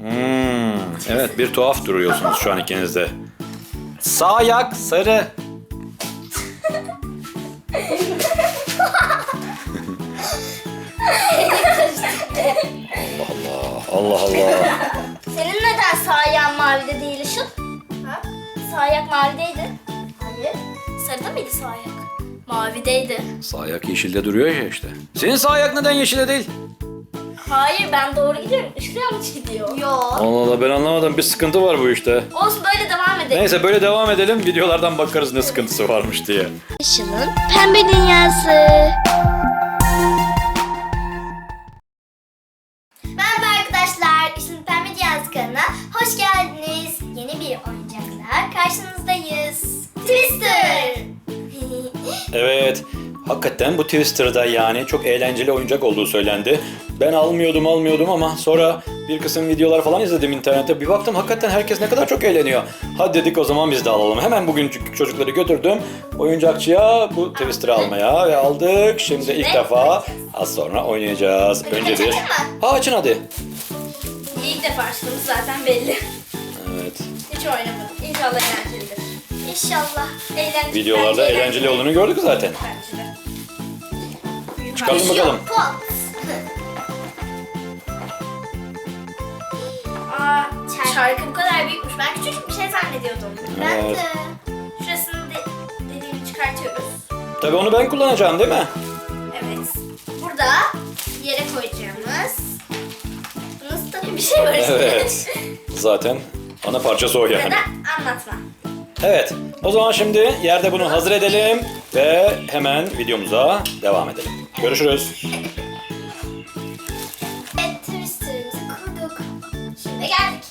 Hmm, evet bir tuhaf duruyorsunuz şu an ikiniz de. Sağ ayak sarı. Allah Allah. Allah Allah. Senin neden sağ ayağın mavide değil Işıl? Ha? Sağ ayak mavideydi. Hayır. Sarıda mıydı sağ ayak? Mavideydi. Sağ ayak yeşilde duruyor ya işte. Senin sağ ayak neden yeşilde değil? Hayır ben doğru gidiyorum. Işıl yanlış gidiyor. Yok. Allah Allah ben anlamadım. Bir sıkıntı var bu işte. Olsun böyle devam edelim. Neyse böyle devam edelim. Videolardan bakarız ne sıkıntısı varmış diye. Işıl'ın pembe dünyası. Merhaba arkadaşlar. Işıl'ın pembe dünyası kanalına hoş geldiniz. Yeni bir oyuncakla karşınızdayız. Twister. Evet. Hakikaten bu Twister'da yani çok eğlenceli oyuncak olduğu söylendi. Ben almıyordum almıyordum ama sonra bir kısım videolar falan izledim internette. Bir baktım hakikaten herkes ne kadar çok eğleniyor. Hadi dedik o zaman biz de alalım. Hemen bugün çocukları götürdüm oyuncakçıya bu Twister'ı almaya ve aldık. Şimdi ilk defa az sonra oynayacağız. Önce bir... Ha açın hadi. İlk defa açtığımız zaten belli. Evet. Hiç oynamadım. İnşallah eğlencelidir. İnşallah. Eğlenceli. Videolarda eğlenceli olduğunu gördük zaten. Bence de. Çıkalım bakalım. Aa, şarkı bu kadar büyükmüş. Ben küçücük bir şey zannediyordum. Ben Evet. de. Şurasını de, dediğini çıkartıyoruz. Tabii onu ben kullanacağım değil mi? Evet. Burada yere koyacağımız nasıl tabii bir şey var işte. Evet. Zaten ana parçası o yani. Neden? Anlatma. Evet. O zaman şimdi yerde bunu hazır edelim ve hemen videomuza devam edelim. Görüşürüz. Evet, twister'ımızı kurduk. Şimdi geldik.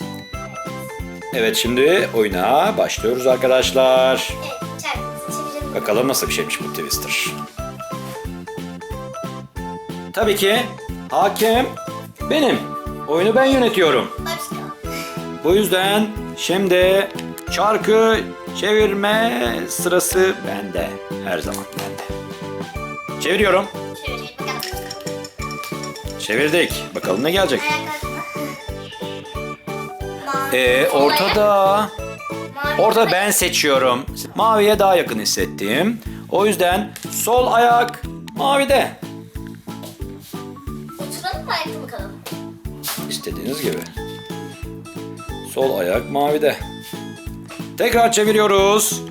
Evet şimdi oyuna başlıyoruz arkadaşlar. Evet, çarpımızı çevirelim. Bakalım nasıl bir şeymiş bu Twister. Tabii ki hakem benim. Oyunu ben yönetiyorum. Başka. Bu yüzden şimdi çarkı çevirme sırası bende. Her zaman bende. Çeviriyorum. Çevirdik. Bakalım ne gelecek. Ee, ortada ortada ben seçiyorum. Maviye daha yakın hissettim. O yüzden sol ayak mavide. Oturalım mı ayakta mı kalalım? İstediğiniz gibi. Sol ayak mavide. Tekrar çeviriyoruz.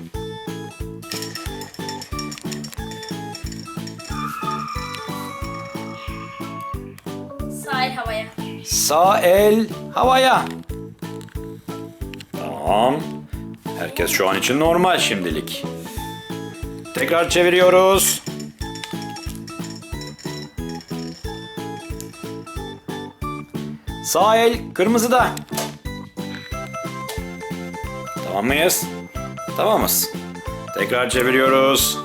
Sağ el havaya. Tamam. Herkes şu an için normal şimdilik. Tekrar çeviriyoruz. Sağ el kırmızıda. Tamam mıyız? Tamamız. Tekrar çeviriyoruz.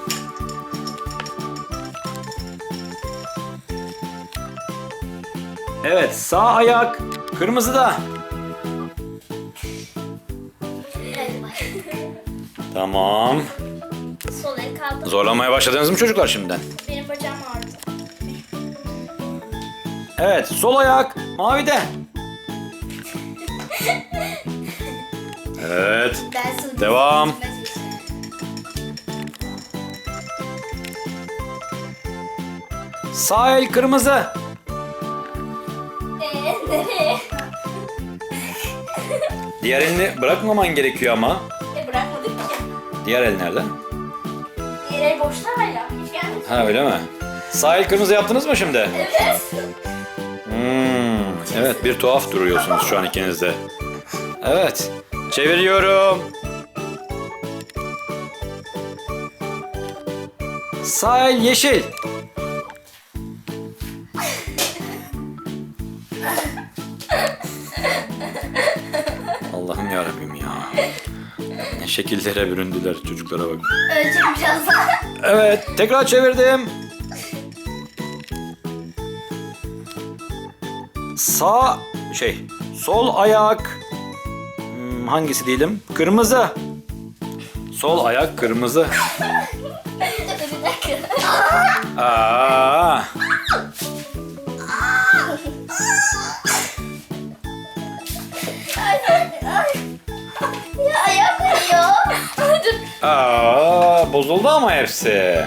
Evet, sağ ayak kırmızıda. Tamam. Sol el kaldı. Zorlamaya başladınız mı çocuklar şimdiden? Benim bacağım ağrıdı. Evet, sol ayak mavide. Evet, Ben sana devam. Sağ el kırmızı. Diğer elini bırakmaman gerekiyor ama. E bırakmadık ki. Diğer el nerede? Diğer el boşta hala. Hiç gelmedi. Ha öyle mi? Sağ el kırmızı yaptınız mı şimdi? Evet. Hmm, evet bir tuhaf duruyorsunuz şu an ikiniz de. Evet. Çeviriyorum. Sağ el yeşil. Şekillere büründüler çocuklara bak. Evet, tekrar çevirdim. Sağ şey, sol ayak hmm, hangisi diyelim? Kırmızı. Sol ayak kırmızı. Aa. Aa, bozuldu ama hepsi.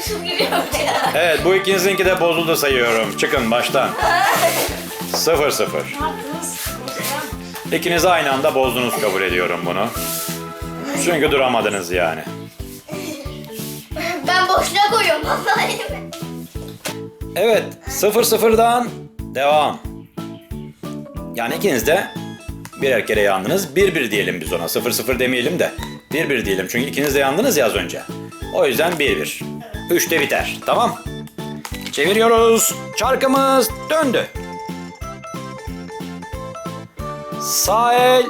Işıl gülüyor ya. Evet bu ikinizinki de bozuldu sayıyorum. Çıkın baştan. Sıfır sıfır. Ne yaptınız? İkiniz aynı anda bozdunuz kabul ediyorum bunu. Çünkü duramadınız yani. Ben boşluğa koyuyorum vallahi. Evet sıfır sıfırdan devam. Yani ikiniz de birer kere yandınız. Bir bir diyelim biz ona. Sıfır sıfır demeyelim de. Bir bir diyelim. Çünkü ikiniz de yandınız ya az önce. O yüzden bir bir. Üçte biter. Tamam. Çeviriyoruz. Çarkımız döndü. Sağ el.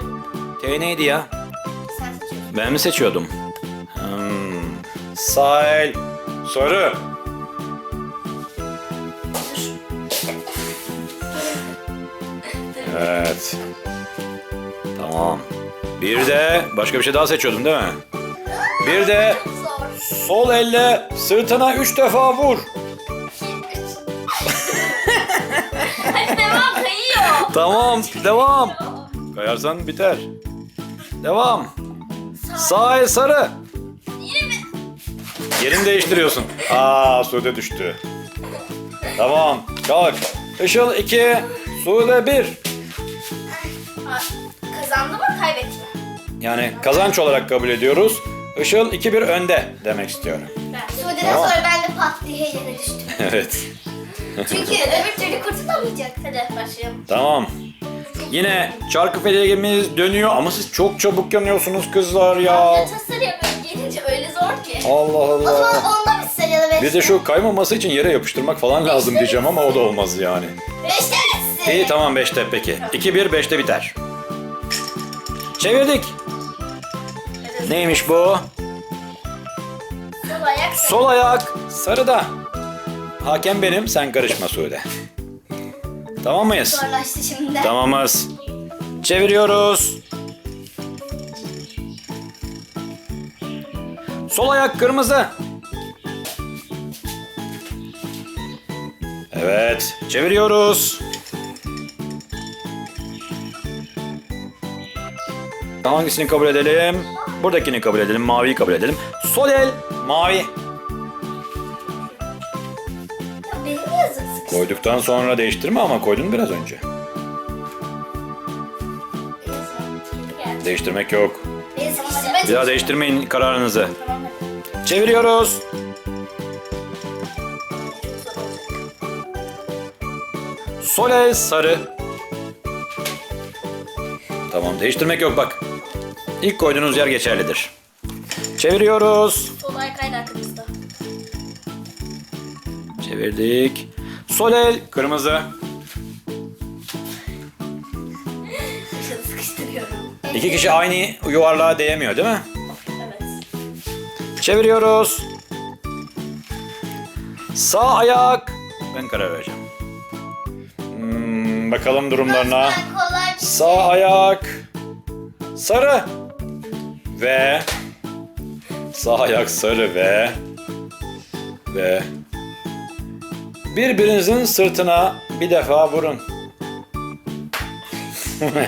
T neydi ya? Ben mi seçiyordum? Hmm. Sağ el. Sarı. Evet. Tamam. Bir de başka bir şey daha seçiyordum değil mi? Bir de sol elle sırtına üç defa vur. Hadi devam kayıyor. Tamam, devam. Kayarsan biter. Devam. Sağ el sarı. Yine mi? Yerini değiştiriyorsun. Aa, Sude düştü. Tamam, kalk. Işıl 2, Sude 1. Ha, Kazandı mı kaybetti mi? Yani kazanç olarak kabul ediyoruz. Işıl 2-1 önde demek istiyorum. Ben. Sude'den Tamam. sonra ben de pat diye yere düştüm. Evet. Çünkü öbür türlü kurtulamayacak. Hadi başlayalım. Tamam. Yine çarkı feleğimiz dönüyor ama siz çok çabuk yanıyorsunuz kızlar ya. Ya tasarı yapıp gelince öyle zor ki. Allah O zaman Allah. onda bir sayılı beş. Bir de şu kaymaması için yere yapıştırmak falan lazım diyeceğim ama o da olmaz yani. Beşte bitsin. İyi tamam 5'te peki. 2-1 5'te biter. Çevirdik. Neymiş bu? Sol ayak. Sol ayak sarıda. Hakem benim sen karışma Sude. Tamam mıyız? Zorlaştı şimdi. Tamamız. Çeviriyoruz. Sol ayak kırmızı. Evet, çeviriyoruz. Hangisini kabul edelim? Buradakini kabul edelim, maviyi kabul edelim. Sol el, mavi. Koyduktan sonra değiştirme ama koydun biraz önce. Değiştirmek yok. Bir daha değiştirmeyin kararınızı. Çeviriyoruz. Sol el sarı. Tamam değiştirmek yok bak. İlk koyduğunuz yer geçerlidir. Çeviriyoruz. Sol ayak kırmızıda. Çevirdik. Sol el kırmızı. Sıkıştırıyorum. İki kişi aynı yuvarlığa değemiyor değil mi? Evet. Çeviriyoruz. Sağ ayak. Ben karar vereceğim. Hmm, bakalım durumlarına. Ben kolay bir Sağ ayak sarı ve sağ ayak sarı ve ve birbirinizin sırtına bir defa vurun.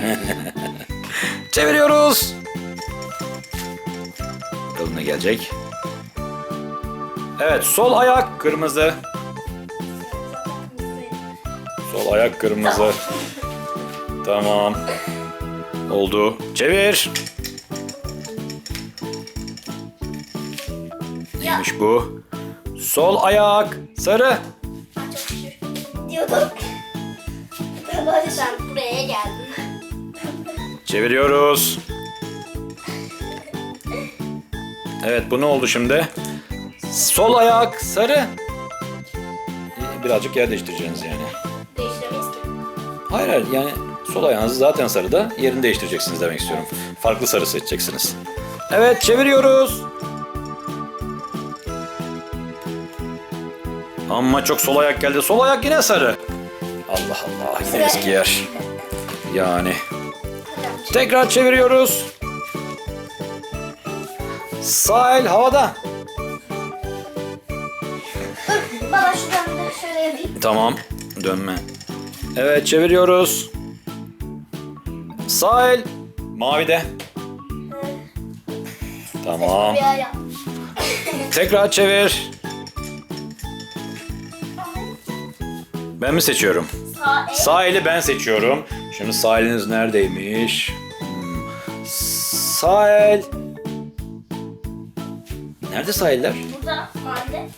Çeviriyoruz. Bakalım ne gelecek. Evet sol ayak kırmızı. Sol ayak kırmızı. Tamam. Oldu. Çevir. Neymiş bu? Sol ayak sarı. Ben çok şükür diyordum. Hadi sen buraya geldin. Çeviriyoruz. Evet bu ne oldu şimdi? Sol ayak sarı. Birazcık yer değiştireceksiniz yani. Değiştiremeyiz ki. Hayır hayır yani sol ayağınız zaten sarıda yerini değiştireceksiniz demek istiyorum. Farklı sarı seçeceksiniz. Evet çeviriyoruz. Ama çok sol ayak geldi. Sol ayak yine sarı. Allah Allah yine eski yer. Yani. Tekrar çeviriyoruz. Sağ el havada. Dur bana şuradan da şöyle yapayım. Tamam. Dönme. Evet çeviriyoruz. Sağ el mavide. Tamam. Tekrar çevir. Ben mi seçiyorum? Sağ el. Sağ eli ben seçiyorum. Şimdi sağ eliniz neredeymiş? Hmm. Sağ el. Nerede sağ eller? Burada mavi.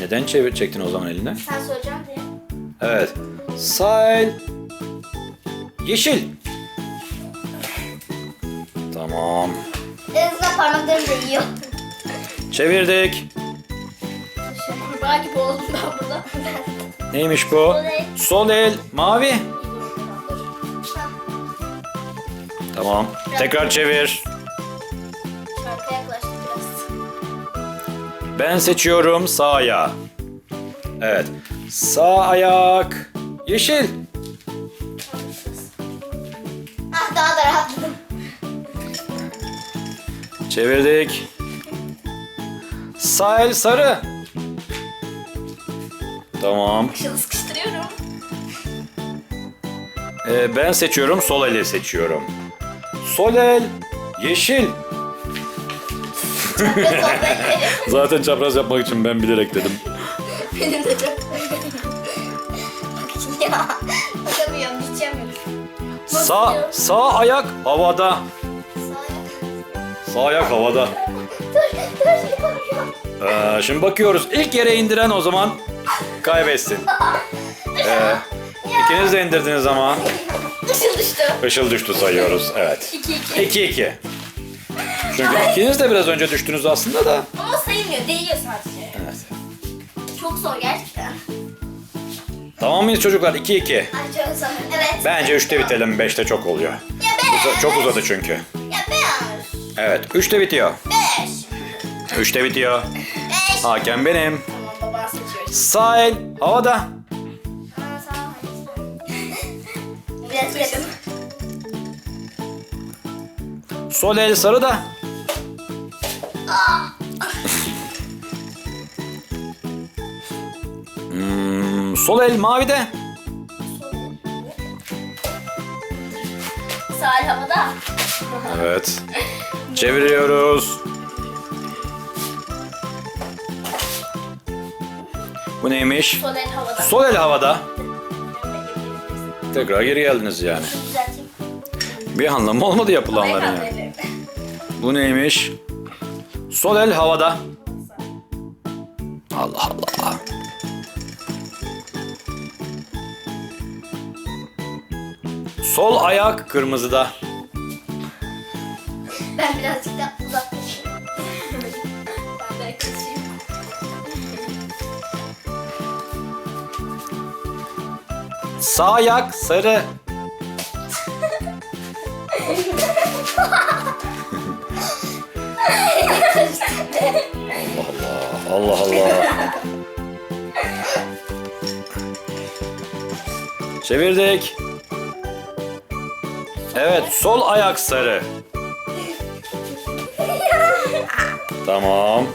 Neden çevir çektin o zaman eline? Sen söyleyeceksin diye. Evet. Sağ el. Yeşil. Tamam. En azından parmaklarım da yiyor. Çevirdik. Kurbağa gibi oldum ben burada. Neymiş bu? Sol el. Mavi. Tamam. Tekrar çevir. Biraz. Ben seçiyorum sağ ayağı. Evet. Sağ ayak. Yeşil. Ah daha da rahatladım. Çevirdik. Sağ el sarı. Tamam. Işıl sıkıştırıyorum. Ee, ben seçiyorum sol eli seçiyorum. Sol el. Yeşil. Zaten çapraz yapmak için ben bilerek dedim. Benim de çok. ya bakamıyorum, içemiyorum. Sağ, sağ ayak havada. Sağ ayak havada. Dur, dur, yapamıyorum. Ee, şimdi bakıyoruz. İlk yere indiren o zaman kaybetsin. Ee, ikiniz de indirdiniz ama Işıl düştü. Işıl düştü sayıyoruz. Evet. 2-2. 2-2. Çünkü ikiniz de biraz önce düştünüz aslında da. Ama sayılmıyor, değiyor sadece. Evet. Çok zor gerçekten. Tamam mıyız çocuklar? 2-2. Ay çok zor. Evet. Bence 3'te bitelim. 5'te çok oluyor. Ya beş. Uza- çok uzadı çünkü. Ya beş. Evet. 3'te bitiyor. Beş. 3'te bitiyor. Beş. Hakem benim. Sağ el havada. Biraz. Sol el sarıda. Hmm, sol el mavide. Sağ el havada. Evet. Çeviriyoruz. Bu neymiş? Sol el havada. Sol el havada. Tekrar geri geldiniz yani. Bir anlamı olmadı yapılanların yani. Bu neymiş? Sol el havada. Allah Allah. Sol ayak kırmızıda. Ben birazcık da Sağ ayak sarı. Allah Allah. Allah Allah. Çevirdik. Evet, sol ayak sarı. Tamam.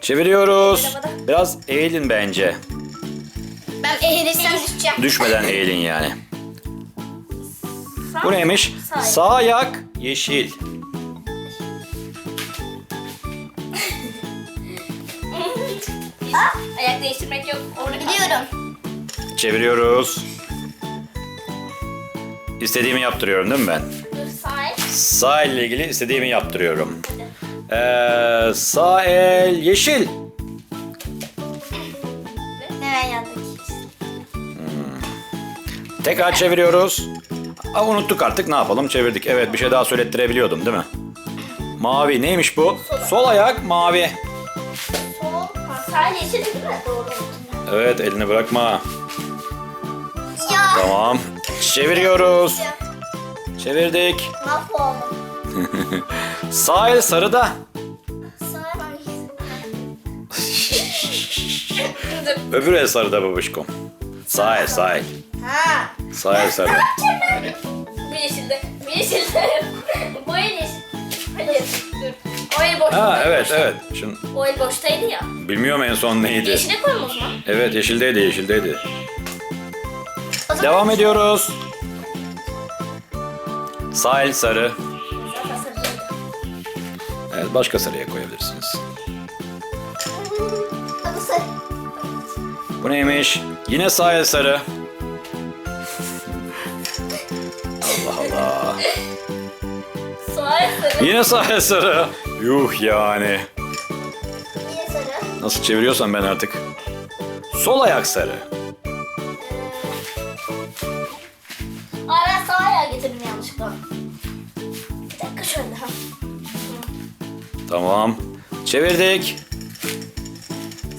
Çeviriyoruz. Biraz eğilin bence. Ben eğilirsem düşeceğim. Düşmeden eğilin yani. Bu neymiş? Sağ ayak. Sağ ayak yeşil. Ayak değiştirmek yok. Orada Biliyorum. Çeviriyoruz. İstediğimi yaptırıyorum değil mi ben? Dur sağ el. Sağ elle ilgili istediğimi yaptırıyorum. Ee, sağ el yeşil. Hemen yandık. Tekrar çeviriyoruz. Aa, unuttuk artık ne yapalım çevirdik. Evet bir şey daha söylettirebiliyordum değil mi? Mavi neymiş bu? Sol ayak mavi. Sol. Ha, sağ el yeşil değil mi? Doğru. Evet elini bırakma. Ya. Tamam. Çeviriyoruz. Çevirdik. Mahvoldum. Sağ el sarıda. Sağ Öbür el sarıda babuşkom. Sağ el sağ el. Ha. Sağ el sarıda. Bu yeşilde. Bu yeşilde. Bu el yeşil. Hayır. Dur. O el boş. Ha evet evet. Şimdi O el boştaydı ya. bilmiyorum en son neydi. Yeşile koyalım o zaman. Evet yeşildeydi yeşildeydi. O zaman Devam ediyoruz. Sağ el sarı. Zaten. Evet başka sıraya koyabilirsiniz. Adı sarı. Bu neymiş? Yine sağ el sarı. Yine el sarı. Yuh yani. Yine sarı. Nasıl çeviriyorsam ben artık. Sol ayak sarı. Aa ben sağ ayağı getirdim yanlışlıkla. Bir dakika şöyle. Ha. Tamam. Çevirdik.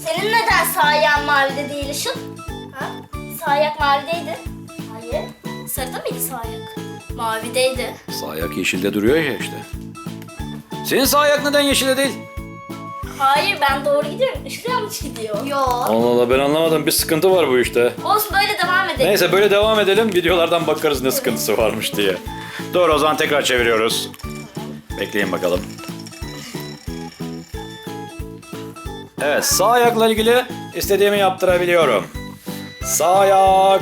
Senin neden sağ ayağın mavide değil Işıl? Ha? Sağ ayak mavideydi. Hayır. Sarıda mıydı sağ ayak? Mavideydi. Sağ ayak yeşilde duruyor ya işte. Senin sağ ayak neden yeşilde değil? Hayır ben doğru gidiyorum. Işıl yanlış gidiyor. Yok. Allah Allah ben anlamadım. Bir sıkıntı var bu işte. Olsun böyle devam edelim. Neyse böyle devam edelim. Videolardan bakarız ne sıkıntısı varmış diye. Doğru o zaman tekrar çeviriyoruz. Bekleyin bakalım. Evet sağ ayakla ilgili istediğimi yaptırabiliyorum. Sağ ayak.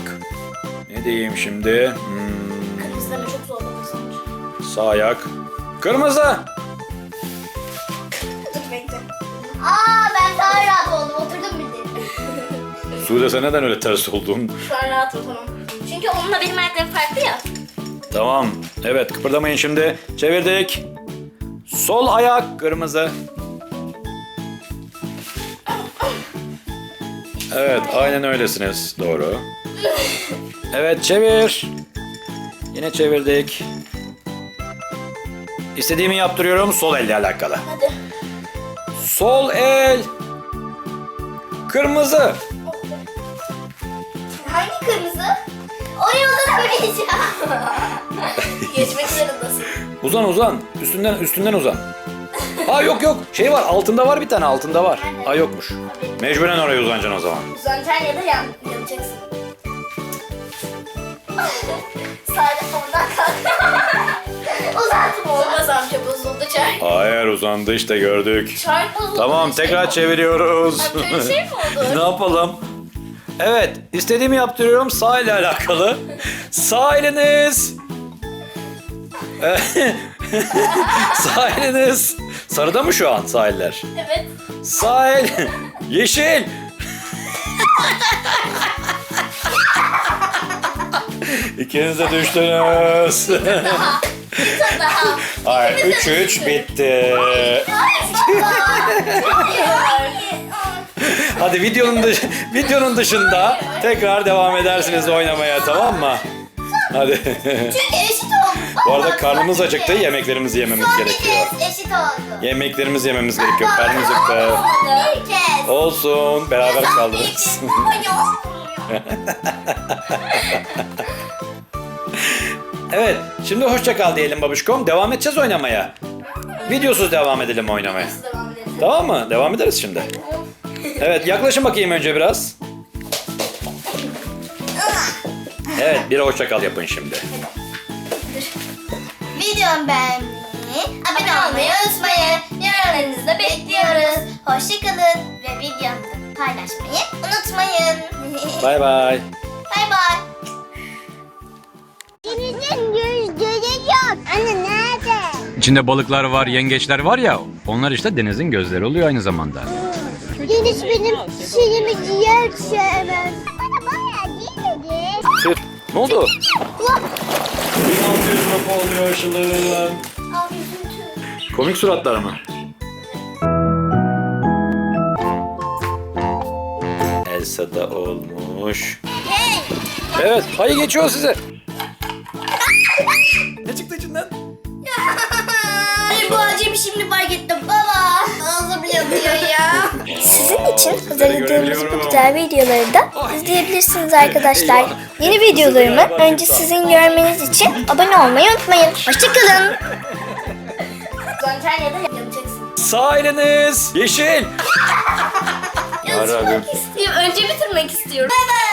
Ne diyeyim şimdi? Hmm, Kırmızı deme çok zor sağ ayak. Kırmızı. Aa ben daha rahat oldum. Oturdum bildiğin. Sude sen neden öyle ters oldun? Şu an rahatım tamam. Çünkü onunla benim ayaklarım farklı ya. Tamam. Evet kıpırdamayın şimdi. Çevirdik. Sol ayak kırmızı. Evet aynen öylesiniz. Doğru. Evet çevir. Yine çevirdik. İstediğimi yaptırıyorum sol elle alakalı. Hadi. Sol el. Kırmızı. Hangi kırmızı? Oraya uzanamayacağım. Geçmek zorundasın. Uzan uzan. Üstünden üstünden uzan. Ha yok yok. Şey var altında var bir tane altında var. Ha yokmuş. Mecburen oraya uzanacaksın o zaman. Uzanacaksın ya da yan, yanacaksın. Sadece Hayır uzandı işte gördük. Tamam tekrar çeviriyoruz. Böyle şey mi oldu? ne yapalım? Evet istediğimi yaptırıyorum sağ ile alakalı. Sağ eliniz. sağ eliniz. Sarıda mı şu an sağ eller? Evet. Sağ el. Yeşil. İkiniz de düştünüz. Bir tane daha. Hayır 3-3 bitti. Hayır baba. Hayır. Hadi videonun dış videonun dışında tekrar devam edersiniz oynamaya tamam mı? Hadi. Çünkü eşit oldu. Bu arada karnımız acıktı. Yemeklerimizi yememiz bir gerekiyor. kez eşit oldu. Yemeklerimizi yememiz gerekiyor. Karnımız acıktı. Bir kez. Olsun. Beraber kaldırırız. evet. Şimdi hoşça kal diyelim babuşkom. Devam edeceğiz oynamaya. Videosuz devam edelim oynamaya. Devam edelim. Tamam mı? Devam ederiz şimdi. Evet yaklaşın bakayım önce biraz. Evet bir hoşça kal yapın şimdi. Videomu beğenmeyi, abone olmayı unutmayın. Yorumlarınızı bekliyoruz. Hoşçakalın ve videomuzu paylaşmayı unutmayın. Bay bay. Bay bay. Denizin gözleri yok. Anne nerede? İçinde balıklar var, yengeçler var ya. Onlar işte denizin gözleri oluyor aynı zamanda. Deniz benim şeyimi ciğer sevmez. Bana bayağı değil mi? Tüh, Ne oldu? Oluyor üzüntü. Komik suratlar mı? Elsa da olmuş. Hey! Evet, hayır geçiyor size. İçin hazırladığımız bu güzel videoları da izleyebilirsiniz arkadaşlar. Yeni videolarımı önce sizin görmeniz için abone olmayı unutmayın. Hoşçakalın. Yanacaksın. Sağ eliniz yeşil. İstiyorum. Önce bitirmek istiyorum. Bay bay.